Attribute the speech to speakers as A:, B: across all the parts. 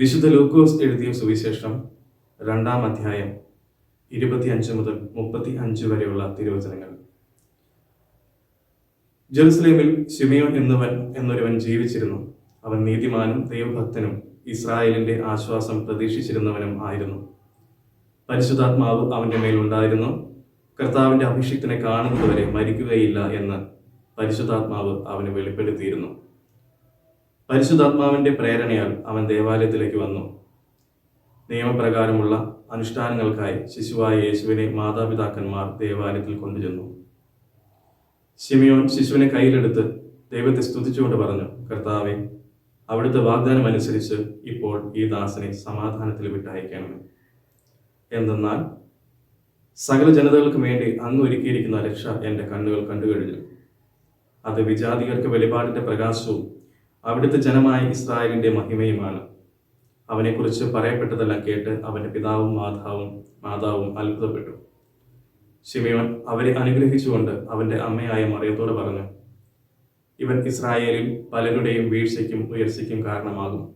A: വിശുദ്ധ ലൂക്കോസ് എഴുതിയ സുവിശേഷം രണ്ടാം അധ്യായം ഇരുപത്തിയഞ്ച് മുതൽ മുപ്പത്തി അഞ്ച് വരെയുള്ള തിരുവചനങ്ങൾ. ജെറുസലേമിൽ ശിമയോൻ എന്നവൻ എന്നൊരുവൻ ജീവിച്ചിരുന്നു. അവൻ നീതിമാനും ദൈവഭക്തനും ഇസ്രായേലിന്റെ ആശ്വാസം പ്രതീക്ഷിച്ചിരുന്നവനും ആയിരുന്നു. പരിശുദ്ധാത്മാവ് അവന്റെ മേൽ ഉണ്ടായിരുന്നു. കർത്താവിന്റെ അഭിഷിക്തനെ കാണുന്നതുവരെ മരിക്കുകയില്ല എന്ന് പരിശുദ്ധാത്മാവ് അവന് വെളിപ്പെടുത്തിയിരുന്നു. പരിശുദ്ധാത്മാവിന്റെ പ്രേരണയാൽ അവൻ ദേവാലയത്തിലേക്ക് വന്നു. നിയമപ്രകാരമുള്ള അനുഷ്ഠാനങ്ങൾക്കായി ശിശുവായ യേശുവിനെ മാതാപിതാക്കന്മാർ ദേവാലയത്തിൽ കൊണ്ടുചെന്നു. ശിമിയോൻ ശിശുവിനെ കയ്യിലെടുത്ത് ദൈവത്തെ സ്തുതിച്ചുകൊണ്ട് പറഞ്ഞു കർത്താവെ അവിടുത്തെ വാഗ്ദാനം അനുസരിച്ച് ഇപ്പോൾ ഈ ദാസനെ സമാധാനത്തിൽ വിട്ടയക്കണമേ. എന്തെന്നാൽ സകല ജനതകൾക്കും വേണ്ടി അങ്ങ് ഒരുക്കിയിരിക്കുന്ന രക്ഷ എന്റെ കണ്ണുകൾ കണ്ടുകഴിഞ്ഞു. അത് വിജാതികർക്ക് വെളിപാടിന്റെ പ്രകാശവും അവിടുത്തെ ജനമായ ഇസ്രായേലിന്റെ മഹിമയുമാണ്. അവനെക്കുറിച്ച് പറയപ്പെട്ടതെല്ലാം കേട്ട് അവന്റെ പിതാവും മാതാവും മാതാവും അത്ഭുതപ്പെട്ടു. ശിമയോൻ അവരെ അനുഗ്രഹിച്ചുകൊണ്ട് അവന്റെ അമ്മയായ മറിയത്തോട് പറഞ്ഞു ഇവൻ ഇസ്രായേലിൽ പലരുടെയും വീഴ്ചയ്ക്കും ഉയർച്ചയ്ക്കും കാരണമാകും.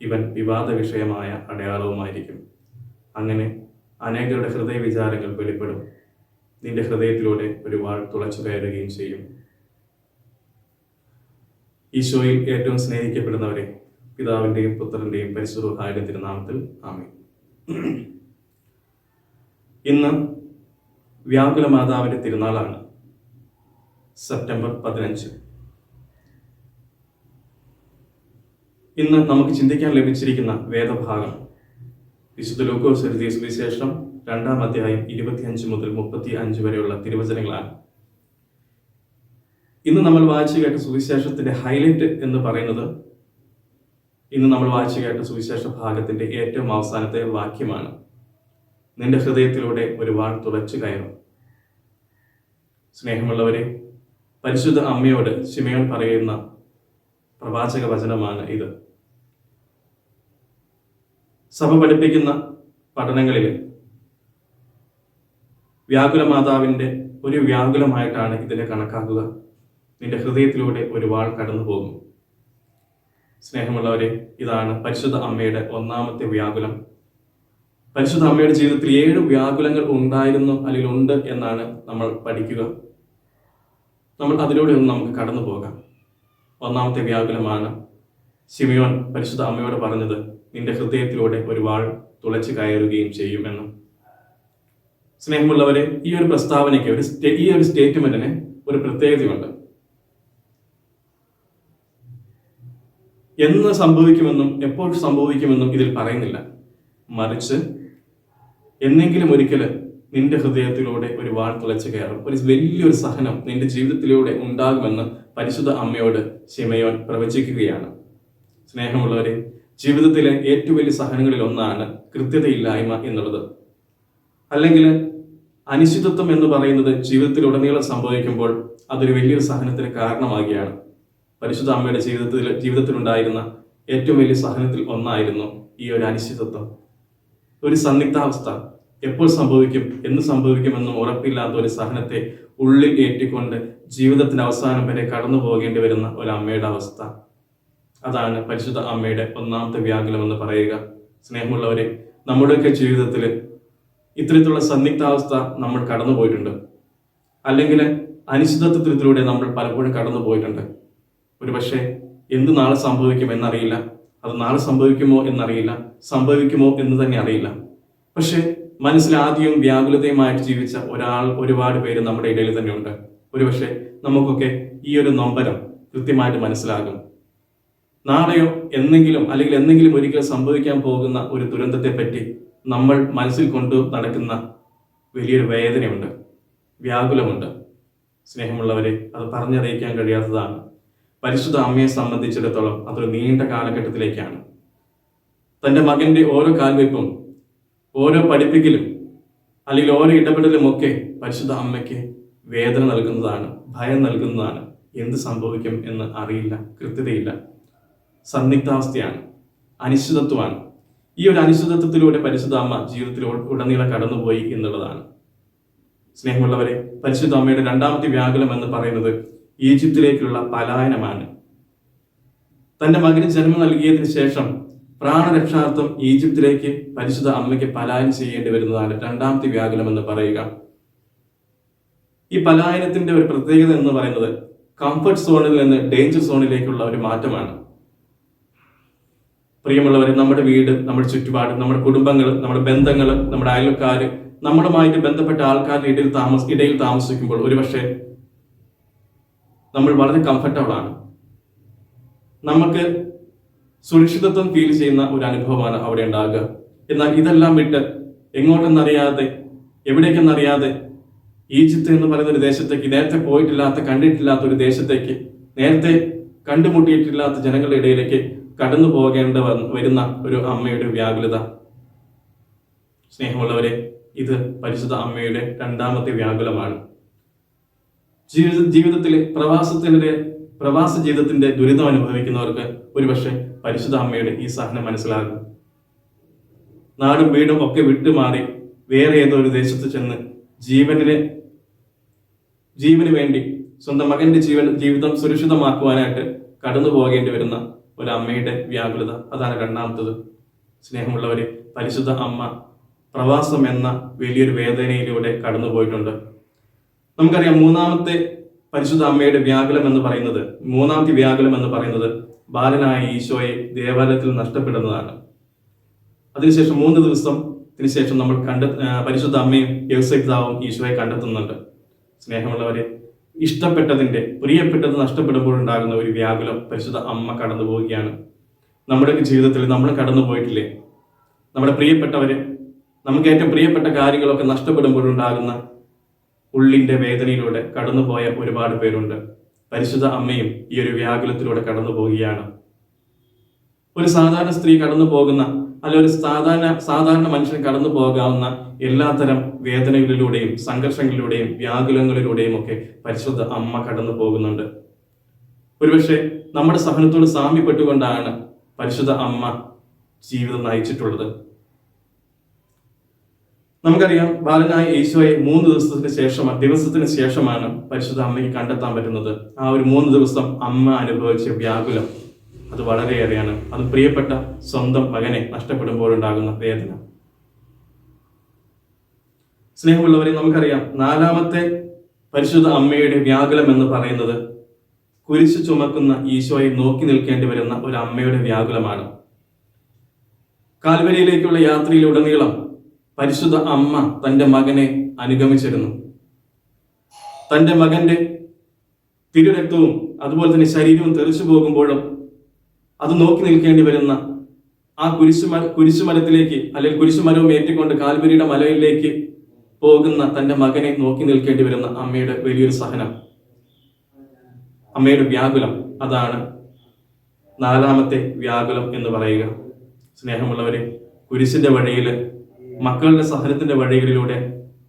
A: ഇവൻ വിവാദ വിഷയമായ അടയാളവുമായിരിക്കും. അങ്ങനെ അനേകരുടെ ഹൃദയ വിചാരങ്ങൾ വെളിപ്പെടും. നിന്റെ ഹൃദയത്തിലൂടെ ഒരു വാൾ തുളച്ചു കയറുകയും ചെയ്യും. ഈശോയിൽ ഏറ്റവും സ്നേഹിക്കപ്പെടുന്നവരെ പിതാവിന്റെയും പുത്രന്റെയും പരിശുദ്ധായുടെ തിരുനാമത്തിൽ ആമേ ഇന്ന് വ്യാകുല മാതാവിന്റെ തിരുനാളാണ് സെപ്റ്റംബർ പതിനഞ്ച്. ഇന്ന് നമുക്ക് ചിന്തിക്കാൻ ലഭിച്ചിരിക്കുന്ന വേദഭാഗം വിശുദ്ധ ലൂക്കോസ് എഴുതിയ സുവിശേഷം രണ്ടാം അധ്യായം ഇരുപത്തിയഞ്ച് മുതൽ മുപ്പത്തി അഞ്ച് വരെയുള്ള തിരുവചനങ്ങളാണ്. ഇന്ന് നമ്മൾ വായിച്ചു കേട്ട സുവിശേഷത്തിന്റെ ഹൈലൈറ്റ് എന്ന് പറയുന്നത് ഇന്ന് നമ്മൾ വായിച്ചു കേട്ട സുവിശേഷ ഭാഗത്തിന്റെ ഏറ്റവും അവസാനത്തെ വാക്യമാണ്. നിന്റെ ഹൃദയത്തിലൂടെ ഒരു വാൾ തുളച്ചു കയറും. സ്നേഹമുള്ളവരെ പരിശുദ്ധ അമ്മയോട് ശിമയോൻ പറയുന്ന പ്രവാചക വചനമാണ് ഇത്. സഭ പഠിപ്പിക്കുന്ന പഠനങ്ങളിൽ വ്യാകുല മാതാവിന്റെ ഒരു വ്യാകുലമായിട്ടാണ് ഇതിനെ കണക്കാക്കുക. നിന്റെ ഹൃദയത്തിലൂടെ ഒരു വാൾ കടന്നു പോകും. സ്നേഹമുള്ളവരെ ഇതാണ് പരിശുദ്ധ അമ്മയുടെ ഒന്നാമത്തെ വ്യാകുലം. പരിശുദ്ധ അമ്മയുടെ ജീവിതത്തിൽ ഏഴ് വ്യാകുലങ്ങൾ ഉണ്ടായിരുന്നു അല്ലെങ്കിൽ ഉണ്ട് എന്നാണ് നമ്മൾ പഠിക്കുക. നമ്മൾ അതിലൂടെ ഒന്ന് നമുക്ക് കടന്നു പോകാം. ഒന്നാമത്തെ വ്യാകുലമാണ് ശിമിയോൻ പരിശുദ്ധ അമ്മയോട് പറഞ്ഞത് നിന്റെ ഹൃദയത്തിലൂടെ ഒരു വാൾ തുളച്ചു കയറുകയും ചെയ്യുമെന്ന്. സ്നേഹമുള്ളവരെ ഈ ഒരു പ്രസ്താവനയ്ക്ക് ഒരു ഈ ഒരു സ്റ്റേറ്റ്മെന്റിന് ഒരു പ്രത്യേകതയുണ്ട്. എന്ന് സംഭവിക്കുമെന്നും എപ്പോൾ സംഭവിക്കുമെന്നും ഇതിൽ പറയുന്നില്ല. മറിച്ച് എന്നെങ്കിലും ഒരിക്കൽ നിന്റെ ഹൃദയത്തിലൂടെ ഒരു വാൾ തുളച്ചു കയറും. ഒരു വലിയൊരു സഹനം നിന്റെ ജീവിതത്തിലൂടെ ഉണ്ടാകുമെന്ന് പരിശുദ്ധ അമ്മയോട് ശിമയോൻ പ്രവചിക്കുകയാണ്. സ്നേഹമുള്ളവരെ ജീവിതത്തിലെ ഏറ്റവും വലിയ സഹനങ്ങളിൽ ഒന്നാണ് കൃത്യതയില്ലായ്മ എന്നുള്ളത്. അല്ലെങ്കിൽ അനിശ്ചിതത്വം എന്ന് പറയുന്നത് ജീവിതത്തിലുടനീളം സംഭവിക്കുമ്പോൾ അതൊരു വലിയൊരു സഹനത്തിന് കാരണമാകുകയാണ്. പരിശുദ്ധ അമ്മയുടെ ജീവിതത്തിൽ ജീവിതത്തിലുണ്ടായിരുന്ന ഏറ്റവും വലിയ സഹനത്തിൽ ഒന്നായിരുന്നു ഈ ഒരു അനിശ്ചിതത്വം. ഒരു സന്നിഗ്ധാവസ്ഥ എപ്പോൾ സംഭവിക്കും എന്ന് സംഭവിക്കുമെന്നും ഉറപ്പില്ലാത്ത ഒരു സഹനത്തെ ഉള്ളിൽ ഏറ്റിക്കൊണ്ട് ജീവിതത്തിന്റെ അവസാനം വരെ കടന്നു പോകേണ്ടി വരുന്ന ഒരു അമ്മയുടെ അവസ്ഥ. അതാണ് പരിശുദ്ധ അമ്മയുടെ ഒന്നാമത്തെ വ്യാകുലം എന്ന് പറയുക. സ്നേഹമുള്ളവരെ നമ്മുടെയൊക്കെ ജീവിതത്തിൽ ഇത്തരത്തിലുള്ള സന്നിഗ്ധാവസ്ഥ നമ്മൾ കടന്നു പോയിട്ടുണ്ട് അല്ലെങ്കിൽ അനിശ്ചിതത്വത്തിലൂടെ നമ്മൾ പലപ്പോഴും കടന്നു പോയിട്ടുണ്ട് ഒരുപക്ഷെ എന്ത് നാളെ സംഭവിക്കും എന്നറിയില്ല. അത് നാളെ സംഭവിക്കുമോ എന്നറിയില്ല. സംഭവിക്കുമോ എന്ന് തന്നെ അറിയില്ല. പക്ഷെ മനസ്സിൽ ആദ്യം വ്യാകുലതയുമായിട്ട് ജീവിച്ച ഒരാൾ ഒരുപാട് പേര് നമ്മുടെ ഇടയിൽ തന്നെയുണ്ട്. ഒരുപക്ഷെ നമുക്കൊക്കെ ഈ ഒരു നൊമ്പരം കൃത്യമായിട്ട് മനസ്സിലാകും. നാളെയോ എന്നെങ്കിലും അല്ലെങ്കിൽ എന്തെങ്കിലും ഒരിക്കൽ സംഭവിക്കാൻ പോകുന്ന ഒരു ദുരന്തത്തെ പറ്റി നമ്മൾ മനസ്സിൽ കൊണ്ടു നടക്കുന്ന വലിയൊരു വേദനയുണ്ട്. വ്യാകുലമുണ്ട്. സ്നേഹമുള്ളവരെ അത് പറഞ്ഞറിയിക്കാൻ കഴിയാത്തതാണ്. പരിശുദ്ധ അമ്മയെ സംബന്ധിച്ചിടത്തോളം അതൊരു നീണ്ട കാലഘട്ടത്തിലേക്കാണ്. തന്റെ മകന്റെ ഓരോ കാൽവെപ്പും ഓരോ പഠിപ്പിക്കലും അല്ലെങ്കിൽ ഓരോ ഇടപെടലും ഒക്കെ പരിശുദ്ധ അമ്മയ്ക്ക് വേദന നൽകുന്നതാണ് ഭയം നൽകുന്നതാണ്. എന്ത് സംഭവിക്കും എന്ന് അറിയില്ല കൃത്യതയില്ല. സന്നിഗ്ധാവസ്ഥയാണ് അനിശ്ചിതത്വമാണ്. ഈ ഒരു അനിശ്ചിതത്വത്തിലൂടെ പരിശുദ്ധ അമ്മ ജീവിതത്തിൽ ഉടനീളം കടന്നുപോയി എന്നുള്ളതാണ്. സ്നേഹമുള്ളവരെ പരിശുദ്ധ അമ്മയുടെ രണ്ടാമത്തെ വ്യാകുലം എന്ന് പറയുന്നത് ഈജിപ്തിലേക്കുള്ള പലായനമാണ്. തന്റെ മകന് ജന്മം നൽകിയതിനു ശേഷം പ്രാണരക്ഷാർത്ഥം ഈജിപ്തിലേക്ക് പരിശുദ്ധ അമ്മയ്ക്ക് പലായനം ചെയ്യേണ്ടി വരുന്നതാണ് രണ്ടാമത്തെ വ്യാകുലം എന്ന് പറയുക. ഈ പലായനത്തിന്റെ ഒരു പ്രത്യേകത എന്ന് പറയുന്നത് കംഫർട്ട് സോണിൽ നിന്ന് ഡേഞ്ചർ സോണിലേക്കുള്ള ഒരു മാറ്റമാണ്. പ്രിയമുള്ളവരെ നമ്മുടെ വീട് നമ്മുടെ ചുറ്റുപാട് നമ്മുടെ കുടുംബങ്ങൾ നമ്മുടെ ബന്ധങ്ങൾ നമ്മുടെ അയൽക്കാർ നമ്മളുമായിട്ട് ബന്ധപ്പെട്ട ആൾക്കാരുടെ ഇടയിൽ താമസ ഇടയിൽ താമസിക്കുമ്പോൾ ഒരുപക്ഷെ നമ്മൾ വളരെ കംഫർട്ടബിൾ ആണ്. നമുക്ക് സുരക്ഷിതത്വം ഫീൽ ചെയ്യുന്ന ഒരു അനുഭവമാണ് അവിടെ ഉണ്ടാകുക. എന്നാൽ ഇതെല്ലാം വിട്ട് എങ്ങോട്ടെന്നറിയാതെ എവിടേക്കെന്നറിയാതെ ഈജിപ്ത് എന്ന് പറയുന്ന ഒരു ദേശത്തേക്ക് നേരത്തെ പോയിട്ടില്ലാത്ത കണ്ടിട്ടില്ലാത്ത ഒരു ദേശത്തേക്ക് നേരത്തെ കണ്ടുമുട്ടിയിട്ടില്ലാത്ത ജനങ്ങളുടെ ഇടയിലേക്ക് കടന്നു പോകേണ്ട വരുന്ന ഒരു അമ്മയുടെ വ്യാകുലത. സ്നേഹമുള്ളവരെ ഇത് പരിശുദ്ധ അമ്മയുടെ രണ്ടാമത്തെ വ്യാകുലമാണ്. ജീവിത ജീവിതത്തിലെ പ്രവാസത്തിന്റെ പ്രവാസ ജീവിതത്തിന്റെ ദുരിതം അനുഭവിക്കുന്നവർക്ക് ഒരുപക്ഷെ പരിശുദ്ധ അമ്മയുടെ ഈ സഹനം മനസ്സിലാകും. നാടും വീടും ഒക്കെ വിട്ടുമാറി വേറെ ഏതോ ഒരു ദേശത്ത് ചെന്ന് ജീവനിലെ ജീവന് വേണ്ടി സ്വന്തം മകന്റെ ജീവൻ ജീവിതം സുരക്ഷിതമാക്കുവാനായിട്ട് കടന്നു പോകേണ്ടി വരുന്ന ഒരു അമ്മയുടെ വ്യാകുലത. അതാണ് രണ്ടാമത്തത്. സ്നേഹമുള്ളവരെ പരിശുദ്ധ അമ്മ പ്രവാസം എന്ന വലിയൊരു വേദനയിലൂടെ കടന്നു പോയിട്ടുണ്ട് നമുക്കറിയാം മൂന്നാമത്തെ പരിശുദ്ധ അമ്മയുടെ വ്യാകുലം എന്ന് പറയുന്നത് മൂന്നാമത്തെ വ്യാകുലം എന്ന് പറയുന്നത് ബാലനായ ഈശോയെ ദേവാലയത്തിൽ നഷ്ടപ്പെടുന്നതാണ്. അതിനുശേഷം മൂന്ന് ദിവസം ശേഷം നമ്മൾ കണ്ട പരിശുദ്ധ അമ്മയും യോസെഫ്താവും ഈശോയെ കണ്ടെത്തുന്നുണ്ട്. സ്നേഹമുള്ളവരെ ഇഷ്ടപ്പെട്ടതിന്റെ പ്രിയപ്പെട്ടത് നഷ്ടപ്പെടുമ്പോൾ ഉണ്ടാകുന്ന ഒരു വ്യാകുലം പരിശുദ്ധ അമ്മ കടന്നു പോവുകയാണ്. നമ്മുടെ ജീവിതത്തിൽ നമ്മൾ കടന്നു പോയിട്ടില്ലേ? നമ്മുടെ പ്രിയപ്പെട്ടവരെ നമുക്ക് ഏറ്റവും പ്രിയപ്പെട്ട കാര്യങ്ങളൊക്കെ നഷ്ടപ്പെടുമ്പോഴുണ്ടാകുന്ന ഉള്ളിന്റെ വേദനയിലൂടെ കടന്നുപോയ ഒരുപാട് പേരുണ്ട്. പരിശുദ്ധ അമ്മയും ഈ ഒരു വ്യാകുലത്തിലൂടെ കടന്നു പോവുകയാണ് ഒരു സാധാരണ സ്ത്രീ കടന്നു പോകുന്ന അല്ല ഒരു സാധാരണ സാധാരണ മനുഷ്യൻ കടന്നു പോകാവുന്ന എല്ലാത്തരം വേദനകളിലൂടെയും സംഘർഷങ്ങളിലൂടെയും വ്യാകുലങ്ങളിലൂടെയും ഒക്കെ പരിശുദ്ധ അമ്മ കടന്നു പോകുന്നുണ്ട് ഒരുപക്ഷെ നമ്മുടെ സഹനത്തോട് സാമ്യപ്പെട്ടുകൊണ്ടാണ് പരിശുദ്ധ അമ്മ ജീവിതം നയിച്ചിട്ടുള്ളത്. നമുക്കറിയാം ബാലനായ യേശുവായി മൂന്ന് ദിവസത്തിന് ശേഷം ദിവസത്തിന് ശേഷമാണ് പരിശുദ്ധ അമ്മയ്ക്ക് കണ്ടെത്താൻ പറ്റുന്നത്. ആ ഒരു മൂന്ന് ദിവസം അമ്മ അനുഭവിച്ച വ്യാകുലം അത് വളരെയേറെയാണ്. അത് പ്രിയപ്പെട്ട സ്വന്തം മകനെ നഷ്ടപ്പെടുമ്പോഴുണ്ടാകുന്ന വേദന. സ്നേഹമുള്ളവരെ നമുക്കറിയാം നാലാമത്തെ പരിശുദ്ധ അമ്മയുടെ വ്യാകുലം എന്ന് പറയുന്നത് കുരിശു ചുമക്കുന്ന ഈശോയെ നോക്കി നിൽക്കേണ്ടി വരുന്ന ഒരു അമ്മയുടെ വ്യാകുലമാണ്. കാൽവരിയിലേക്കുള്ള യാത്രയിലുടനീളം പരിശുദ്ധ അമ്മ തന്റെ മകനെ അനുഗമിച്ചിരുന്നു. തന്റെ മകന്റെ തിരുരക്തവും അതുപോലെ തന്നെ ശരീരവും തെറിച്ചു പോകുമ്പോഴും അത് നോക്കി നിൽക്കേണ്ടി വരുന്ന ആ കുരിശുമ കുരിശുമരത്തിലേക്ക് അല്ലെങ്കിൽ കുരിശുമരവും ഏറ്റിക്കൊണ്ട് കാൽവരിയുടെ മലയിലേക്ക് പോകുന്ന തന്റെ മകനെ നോക്കി നിൽക്കേണ്ടി വരുന്ന അമ്മയുടെ വലിയൊരു സഹനം. അമ്മയുടെ വ്യാകുലം. അതാണ് നാലാമത്തെ വ്യാകുലം എന്ന് പറയുക. സ്നേഹമുള്ളവരെ കുരിശിന്റെ വഴിയിൽ മക്കളുടെ സഹനത്തിന്റെ വഴികളിലൂടെ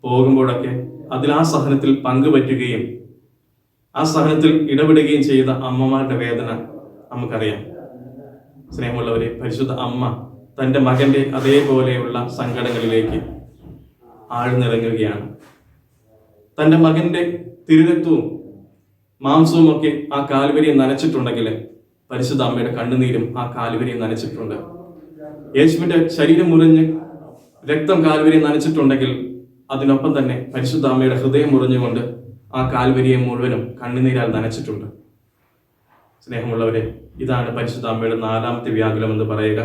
A: പോകുമ്പോഴൊക്കെ അതിൽ ആ സഹനത്തിൽ പങ്കുപറ്റുകയും ആ സഹനത്തിൽ ഇടപെടുകയും ചെയ്ത അമ്മമാരുടെ വേദന നമുക്കറിയാം. സ്നേഹമുള്ളവരെ പരിശുദ്ധ അമ്മ തന്റെ മകന്റെ അതേപോലെയുള്ള സങ്കടങ്ങളിലേക്ക് ആഴ്ന്നിറങ്ങുകയാണ്. തന്റെ മകന്റെ തിരുരക്തവും മാംസവും ഒക്കെ ആ കാൽവരിയെ നനച്ചിട്ടുണ്ടെങ്കിൽ പരിശുദ്ധ അമ്മയുടെ കണ്ണുനീരും ആ കാൽവരിയെ നനച്ചിട്ടുണ്ട്. യേശുവിന്റെ ശരീരം മുറിഞ്ഞ് രക്തം കാൽവരി നനച്ചിട്ടുണ്ടെങ്കിൽ അതിനൊപ്പം തന്നെ പരിശുദ്ധ അമ്മയുടെ ഹൃദയം മുറിഞ്ഞുകൊണ്ട് ആ കാൽവരിയെ മുഴുവനും കണ്ണുനീരാൽ നനച്ചിട്ടുണ്ട്. സ്നേഹമുള്ളവരെ ഇതാണ് പരിശുദ്ധ അമ്മയുടെ നാലാമത്തെ വ്യാകുലം എന്ന് പറയുക.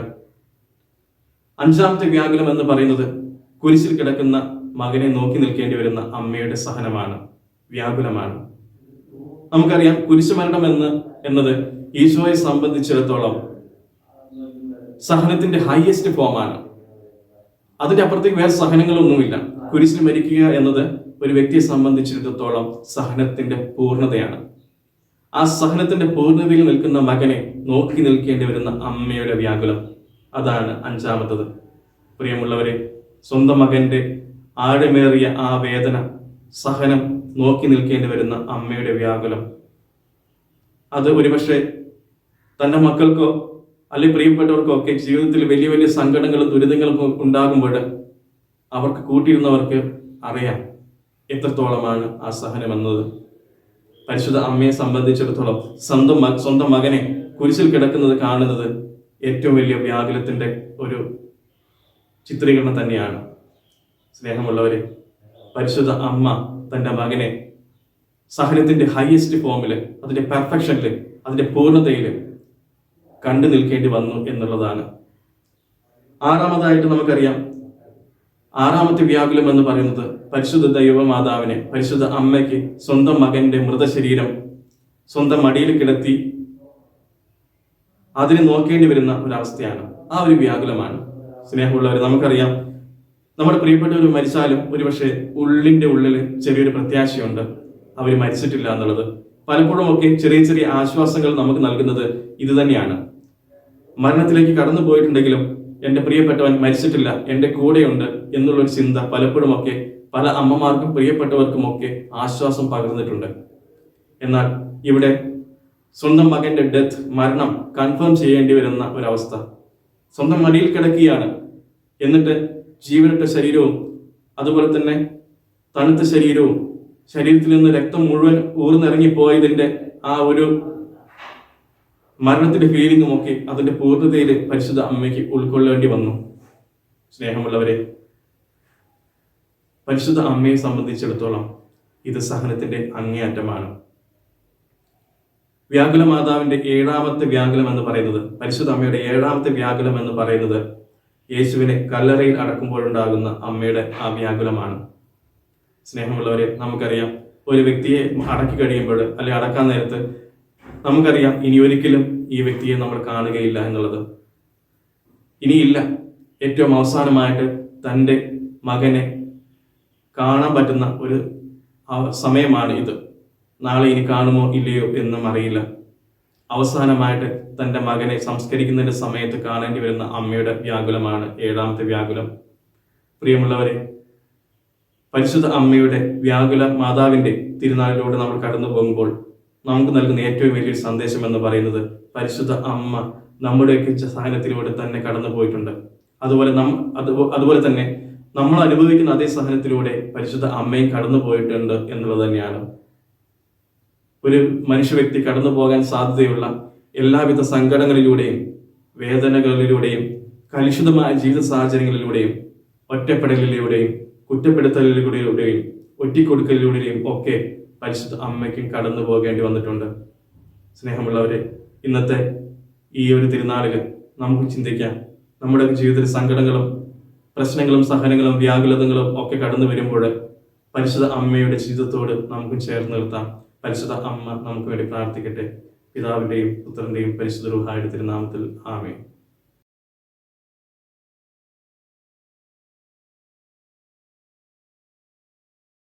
A: അഞ്ചാമത്തെ വ്യാകുലം എന്ന് പറയുന്നത് കുരിശിൽ കിടക്കുന്ന മകനെ നോക്കി നിൽക്കേണ്ടി വരുന്ന അമ്മയുടെ സഹനമാണ് വ്യാകുലമാണ്. നമുക്കറിയാം കുരിശുമരണം എന്ന് എന്നത് ഈശോയെ സംബന്ധിച്ചിടത്തോളം സഹനത്തിന്റെ ഹയസ്റ്റ് ഫോമാണ് അതിന്റെ അപ്പുറത്തേക്ക് വേറെ സഹനങ്ങളൊന്നുമില്ല. കുരിശിൽ മരിക്കുക എന്നത് ഒരു വ്യക്തിയെ സംബന്ധിച്ചിടത്തോളം സഹനത്തിന്റെ പൂർണതയാണ്. ആ സഹനത്തിന്റെ പൂർണതയിൽ നിൽക്കുന്ന മകനെ നോക്കി നിൽക്കേണ്ടി വരുന്ന അമ്മയുടെ വ്യാകുലം. അതാണ് അഞ്ചാമത്തത്. പ്രിയമുള്ളവരെ സ്വന്തം മകന്റെ ആഴമേറിയ ആ വേദന സഹനം നോക്കി നിൽക്കേണ്ടി വരുന്ന അമ്മയുടെ വ്യാകുലം. അത് ഒരുപക്ഷെ തന്റെ മക്കൾക്കോ അല്ലെങ്കിൽ പ്രിയപ്പെട്ടവർക്കൊക്കെ ജീവിതത്തിൽ വലിയ വലിയ സങ്കടങ്ങളും ദുരിതങ്ങളും ഉണ്ടാകുമ്പോൾ അവർക്ക് കൂട്ടിയിരുന്നവർക്ക് അറിയാം എത്രത്തോളമാണ് ആ സഹനം എന്നത്. പരിശുദ്ധ അമ്മയെ സംബന്ധിച്ചിടത്തോളം സ്വന്തം സ്വന്തം മകനെ കുരിശിൽ കിടക്കുന്നത് കാണുന്നത് ഏറ്റവും വലിയ വ്യാകുലത്തിന്റെ ഒരു ചിത്രീകരണം തന്നെയാണ്. സ്നേഹമുള്ളവരെ പരിശുദ്ധ അമ്മ തന്റെ മകനെ സഹനത്തിന്റെ ഹയസ്റ്റ് ഫോമിൽ അതിന്റെ പെർഫെക്ഷനിൽ അതിന്റെ പൂർണതയിൽ കണ്ടു നിൽക്കേണ്ടി വന്നു എന്നുള്ളതാണ്. ആറാമതായിട്ട് നമുക്കറിയാം ആറാമത്തെ വ്യാകുലം എന്ന് പറയുന്നത് പരിശുദ്ധ ദൈവമാതാവിനെ പരിശുദ്ധ അമ്മയ്ക്ക് സ്വന്തം മകന്റെ മൃതശരീരം സ്വന്തം മടിയിൽ കിടത്തി അതിനെ നോക്കേണ്ടി വരുന്ന ഒരവസ്ഥയാണ്. ആ ഒരു വ്യാകുലമാണ്. സ്നേഹമുള്ളവർ നമുക്കറിയാം നമ്മുടെ പ്രിയപ്പെട്ടവർ മരിച്ചാലും ഒരുപക്ഷെ ഉള്ളിന്റെ ഉള്ളിൽ ചെറിയൊരു പ്രത്യാശയുണ്ട്. അവർ മരിച്ചിട്ടില്ല എന്നുള്ളത്. പലപ്പോഴും ഒക്കെ ചെറിയ ചെറിയ ആശ്വാസങ്ങൾ നമുക്ക് നൽകുന്നത് ഇത് തന്നെയാണ്. മരണത്തിലേക്ക് കടന്നു പോയിട്ടുണ്ടെങ്കിലും എന്റെ പ്രിയപ്പെട്ടവൻ മരിച്ചിട്ടില്ല എന്റെ കൂടെയുണ്ട് എന്നുള്ളൊരു ചിന്ത പലപ്പോഴും ഒക്കെ പല അമ്മമാർക്കും പ്രിയപ്പെട്ടവർക്കും ഒക്കെ ആശ്വാസം പകർന്നിട്ടുണ്ട്. എന്നാൽ ഇവിടെ സ്വന്തം മകന്റെ ഡെത്ത് മരണം കൺഫേം ചെയ്യേണ്ടി വരുന്ന ഒരവസ്ഥ. സ്വന്തം മടിയിൽ കിടക്കുകയാണ്. എന്നിട്ട് ജീവനിട്ട ശരീരവും അതുപോലെ തന്നെ തണുത്ത ശരീരവും ശരീരത്തിൽ നിന്ന് രക്തം മുഴുവൻ ഊർന്നിറങ്ങിപ്പോയതിന്റെ ആ ഒരു മരണത്തിന്റെ ഫീലിംഗും ഒക്കെ അതിന്റെ പൂർണതയിൽ പരിശുദ്ധ അമ്മയ്ക്ക് ഉൾക്കൊള്ളേണ്ടി വന്നു. സ്നേഹമുള്ളവരെ പരിശുദ്ധ അമ്മയെ സംബന്ധിച്ചിടത്തോളം ഇത് സഹനത്തിന്റെ അങ്ങേയറ്റമാണ്. വ്യാകുല മാതാവിന്റെ ഏഴാമത്തെ വ്യാകുലം എന്ന് പറയുന്നത് പരിശുദ്ധ അമ്മയുടെ ഏഴാമത്തെ വ്യാകുലം എന്ന് പറയുന്നത് യേശുവിനെ കല്ലറയിൽ അടക്കുമ്പോഴുണ്ടാകുന്ന അമ്മയുടെ ആ വ്യാകുലമാണ്. സ്നേഹമുള്ളവരെ നമുക്കറിയാം ഒരു വ്യക്തിയെ അടക്കി കഴിയുമ്പോൾ അല്ലെ അടക്കാൻ നേരത്ത് നമുക്കറിയാം ഇനി ഒരിക്കലും ഈ വ്യക്തിയെ നമ്മൾ കാണുകയില്ല എന്നുള്ളത്. ഇനിയില്ല. ഏറ്റവും അവസാനമായിട്ട് തന്റെ മകനെ കാണാൻ പറ്റുന്ന ഒരു സമയമാണ് ഇത്. നാളെ ഇനി കാണുമോ ഇല്ലയോ എന്നും അറിയില്ല. അവസാനമായിട്ട് തന്റെ മകനെ സംസ്കരിക്കുന്നതിന്റെ സമയത്ത് കാണേണ്ടി വരുന്ന അമ്മയുടെ വ്യാകുലമാണ് ഏഴാമത്തെ വ്യാകുലം. പ്രിയമുള്ളവരെ പരിശുദ്ധ അമ്മയുടെ വ്യാകുല മാതാവിന്റെ തിരുനാളിലൂടെ നമ്മൾ കടന്നു പോകുമ്പോൾ നമുക്ക് നൽകുന്ന ഏറ്റവും വലിയൊരു സന്ദേശം എന്ന് പറയുന്നത് പരിശുദ്ധ അമ്മ നമ്മുടെയൊക്കെ സഹനത്തിലൂടെ തന്നെ കടന്നു പോയിട്ടുണ്ട്. അതുപോലെ നം അതുപോ- അതുപോലെ തന്നെ നമ്മൾ അനുഭവിക്കുന്ന അതേ സഹനത്തിലൂടെ പരിശുദ്ധ അമ്മയും കടന്നു പോയിട്ടുണ്ട് എന്നുള്ളത് തന്നെയാണ്. ഒരു മനുഷ്യ വ്യക്തി കടന്നു പോകാൻ സാധ്യതയുള്ള എല്ലാവിധ സങ്കടങ്ങളിലൂടെയും വേദനകളിലൂടെയും കലുഷിതമായ ജീവിത സാഹചര്യങ്ങളിലൂടെയും ഒറ്റപ്പെടലിലൂടെയും കുറ്റപ്പെടുത്തലിലൂടെയും ഒറ്റിക്കൊടുക്കലിലൂടെയും ഒക്കെ പരിശുദ്ധ അമ്മയ്ക്കും കടന്നു പോകേണ്ടി വന്നിട്ടുണ്ട്. സ്നേഹമുള്ളവരെ ഇന്നത്തെ ഈ ഒരു തിരുനാളിൽ നമുക്ക് ചിന്തിക്കാം. നമ്മുടെ ജീവിതത്തിൽ സങ്കടങ്ങളും പ്രശ്നങ്ങളും സഹനങ്ങളും വ്യാകുലതകളും ഒക്കെ കടന്നു വരുമ്പോൾ പരിശുദ്ധ അമ്മയുടെ ജീവിതത്തോട് നമുക്ക് ചേർന്ന് നിർത്താം. പരിശുദ്ധ അമ്മ നമുക്ക് വേണ്ടി പ്രാർത്ഥിക്കട്ടെ. പിതാവിന്റെയും പുത്രന്റെയും പരിശുദ്ധ റുഹായുടെ തിരുനാമത്തിൽ ആമേ